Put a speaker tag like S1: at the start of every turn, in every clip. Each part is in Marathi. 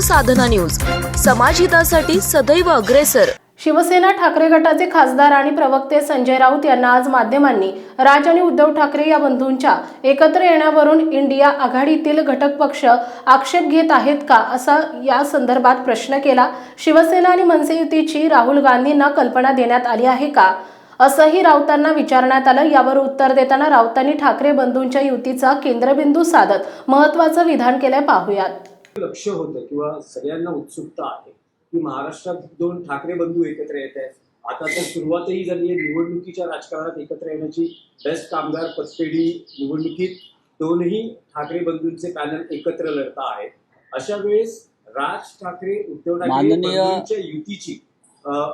S1: साधना न्यूज. समाजहितासाठी सदैव अग्रेसर.
S2: शिवसेना ठाकरे गटाचे खासदार आणि प्रवक्ते संजय राऊत यांना आज माध्यमांनी राज आणि उद्धव ठाकरे या बंधूंच्या एकत्र येण्यावरून इंडिया आघाडीतील घटक पक्ष आक्षेप घेत आहेत का असा या संदर्भात प्रश्न केला. शिवसेना आणि मनसे युतीची राहुल गांधींना कल्पना देण्यात आली आहे का? असंही राऊतांना विचारण्यात आलं. यावर उत्तर देताना राऊतांनी ठाकरे बंधूंच्या युतीचा केंद्रबिंदू साधत महत्वाचं विधान केलंय पाहूयात.
S3: लक्ष होतं किंवा सगळ्यांना उत्सुकता आहे की महाराष्ट्रात दोन ठाकरे बंधू एकत्र येत आहेत. आता तर सुरुवातही झाली आहे. निवडणुकीच्या राजकारणात एकत्र येण्याची बेस्ट कामगार पतपेढी निवडणुकीत दोनही ठाकरे बंधूंचे पॅनल एकत्र लढत आहेत. अशा वेळेस राज ठाकरे उद्धव ठाकरे
S4: माननीय-
S3: बंधूंच्या युतीची अं,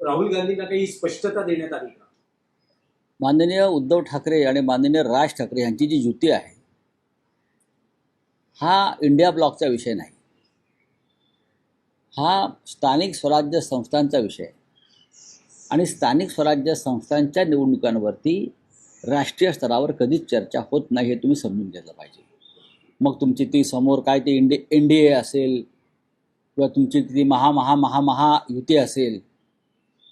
S3: राहुल गांधींना काही स्पष्टता देण्यात आली का?
S4: माननीय उद्धव ठाकरे आणि माननीय राज ठाकरे यांची जी युती आहे हा इंडिया ब्लॉकचा विषय नाही. हा स्थानिक स्वराज्य संस्थांचा विषय आणि स्थानिक स्वराज्य संस्थांच्या निवडणुकांवरती राष्ट्रीय स्तरावर कधीच चर्चा होत नाही हे तुम्ही समजून घेतलं पाहिजे. मग तुमची ती समोर काय ती इंडि एन डी ए असेल किंवा तुमची ती महा महा महा महा युती असेल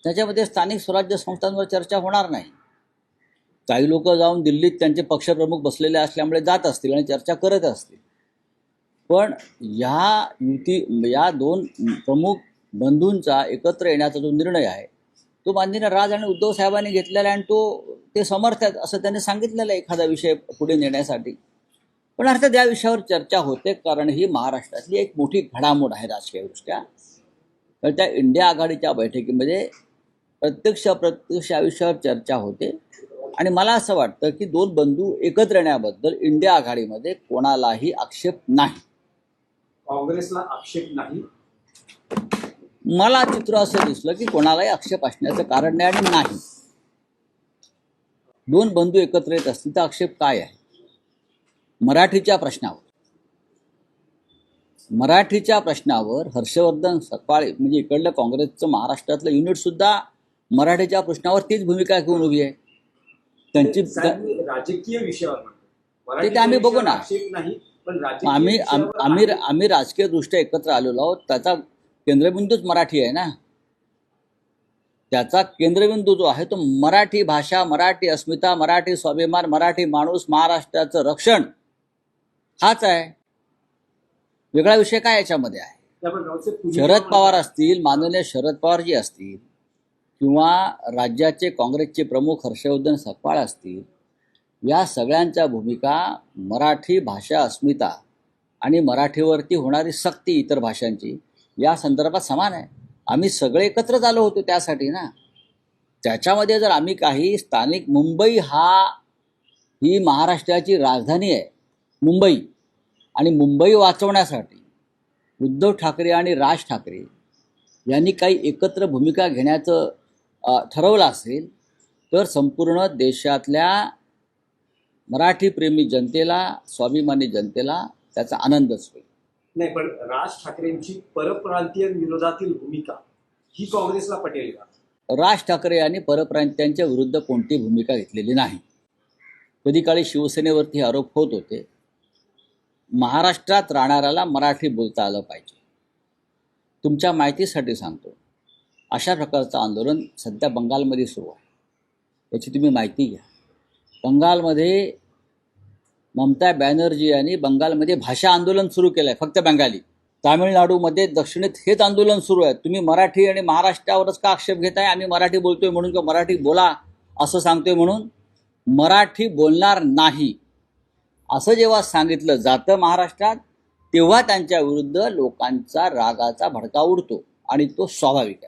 S4: त्याच्यामध्ये स्थानिक स्वराज्य संस्थांवर चर्चा होणार नाही. काही लोक जाऊन दिल्लीत त्यांचे पक्षप्रमुख बसलेले असल्यामुळे जात असतील आणि चर्चा करत असतील. पण ह्या युती या दोन प्रमुख बंधूंचा एकत्र येण्याचा जो निर्णय आहे तो माननीय राज आणि उद्धव साहेबांनी घेतलेला आहे आणि तो ते समर्थ आहेत असं त्यांनी सांगितलेलं आहे एखादा विषय पुढे नेण्यासाठी. पण अर्थात या विषयावर चर्चा होते कारण ही महाराष्ट्रातली एक मोठी घडामोड आहे राजकीयदृष्ट्या. तर त्या इंडिया आघाडीच्या बैठकीमध्ये प्रत्यक्ष अप्रत्यक्ष या विषयावर चर्चा होते. आणि मला असं वाटतं की दोन बंधू एकत्र येण्याबद्दल इंडिया आघाडीमध्ये कोणालाही आक्षेप नाही.
S3: काँग्रेसला आक्षेप नाही.
S4: मला चित्र असं दिसलं की कोणालाही आक्षेप असण्याचं कारण नाही आणि नाही. दोन बंधू एकत्र येत असतील तर आक्षेप काय आहे? मराठीच्या प्रश्नावर. मराठीच्या प्रश्नावर हर्षवर्धन सकाळी म्हणजे इकडलं काँग्रेसचं महाराष्ट्रातलं युनिट सुद्धा मराठीच्या प्रश्नावर तीच भूमिका घेऊन उभी आहे. त्यांची
S3: राजकीय विषयावर
S4: ते आम्ही बघू ना. आम्ही आम्ही. आम्ही राजकीय दृष्ट्या एकत्र आलेलो आहोत त्याचा केंद्रबिंदूच मराठी आहे ना त्याचा केंद्रबिंदू जो आहे तो मराठी भाषा मराठी अस्मिता मराठी स्वाभिमान मराठी माणूस महाराष्ट्राचं रक्षण हाच आहे वेगळा विषय काय याच्यामध्ये आहे शरद पवार? असतील माननीय शरद पवारजी असतील किंवा राज्याचे काँग्रेसचे प्रमुख हर्षवर्धन सकपाळ असतील या सगळ्यांच्या भूमिका मराठी भाषा अस्मिता आणि मराठीवरती होणारी सक्ती इतर भाषांची या संदर्भात समान आहे. आम्ही सगळे एकत्रच आलो होतो त्यासाठी ना. त्याच्यामध्ये जर आम्ही काही स्थानिक मुंबई हा ही महाराष्ट्राची राजधानी आहे मुंबई आणि मुंबई वाचवण्यासाठी उद्धव ठाकरे आणि राज ठाकरे यांनी काही एकत्र भूमिका घेण्याचं ठरवलं असेल तर संपूर्ण देशातल्या मराठीप्रेमी जनतेला स्वाभिमानी जनतेला त्याचा आनंदच होईल.
S3: नाही पण राज ठाकरेंची परप्रांतीय विरोधातील भूमिका ही काँग्रेसला पटेल का?
S4: राज ठाकरे यांनी परप्रांत्यांच्या विरुद्ध कोणती भूमिका घेतलेली नाही. कधी काळी शिवसेनेवरती आरोप होत होते. महाराष्ट्रात राहणाऱ्याला मराठी बोलता आलं पाहिजे. तुमच्या माहितीसाठी सांगतो. अशा प्रकारचं आंदोलन सध्या बंगालमध्ये सुरू आहे. याची तुम्ही माहिती घ्या. बंगालमध्ये ममता बॅनर्जी यांनी बंगालमध्ये भाषा आंदोलन सुरू केलं आहे फक्त बंगाली. तामिळनाडूमध्ये दक्षिणेत हेच आंदोलन सुरू आहे. तुम्ही मराठी आणि महाराष्ट्रावरच का आक्षेप घेताय? आम्ही मराठी बोलतोय म्हणून किंवा मराठी बोला असं सांगतोय म्हणून? मराठी बोलणार नाही. असं जेव्हा सांगितलं जातं महाराष्ट्रात तेव्हा त्यांच्या विरुद्ध लोकांचा रागाचा भडका उडतो आणि तो स्वाभाविक आहे.